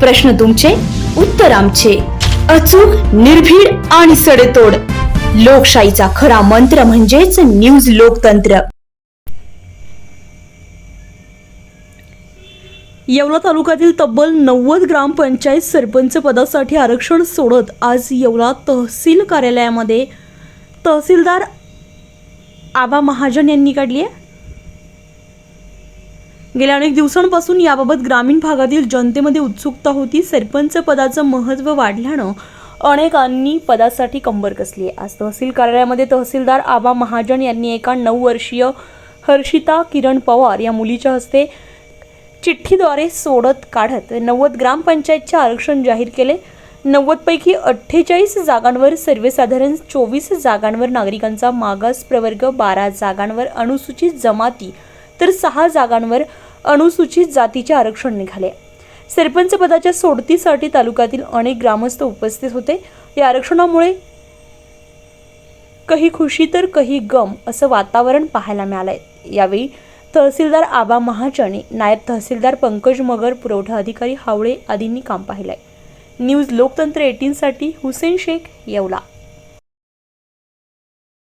प्रश्न तुमचे उत्तर आमचे. अचूक निर्भीड आणि सडेतोड. लोकशाहीचा खरा मंत्र म्हणजेच न्यूज लोकतंत्र. येवला तालुक्यातील तब्बल नव्वद ग्रामपंचायत सरपंच पदासाठी आरक्षण सोडत आज येवला तहसील कार्यालयामध्ये तहसीलदार आबा महाजन यांनी काढली आहे. गेल्या अनेक दिवसांपासून याबाबत ग्रामीण भागातील जनतेमध्ये उत्सुकता होती. सरपंच पदाचं महत्त्व वाढल्यानं अनेकांनी पदासाठी कंबर कसली आहे. आज तहसील कार्यालयामध्ये तहसीलदार आबा महाजन यांनी एका नऊ वर्षीय हर्षिता किरण पवार या मुलीच्या हस्ते चिठ्ठीद्वारे सोडत काढत नव्वद ग्रामपंचायतचे आरक्षण जाहीर केले. नव्वदपैकी अठ्ठेचाळीस जागांवर सर्वसाधारण चोवीस जागांवर नागरिकांचा मागास प्रवर्ग बारा जागांवर अनुसूचित जमाती तर सहा जागांवर अनुसूचित जातीचे आरक्षण निघाले. सरपंच पदाच्या सोडतीसाठी तालुक्यातील अनेक ग्रामस्थ उपस्थित होते. या आरक्षणामुळे काही खुशी तर काही गम असं वातावरण पाहायला मिळालंय. यावेळी तहसीलदार आबा महाजन नायब तहसीलदार पंकज मगर पुरवठा अधिकारी हावळे आदींनी काम पाहिलंय. न्यूज लोकतंत्र एटीनसाठी हुसेन शेख येवला.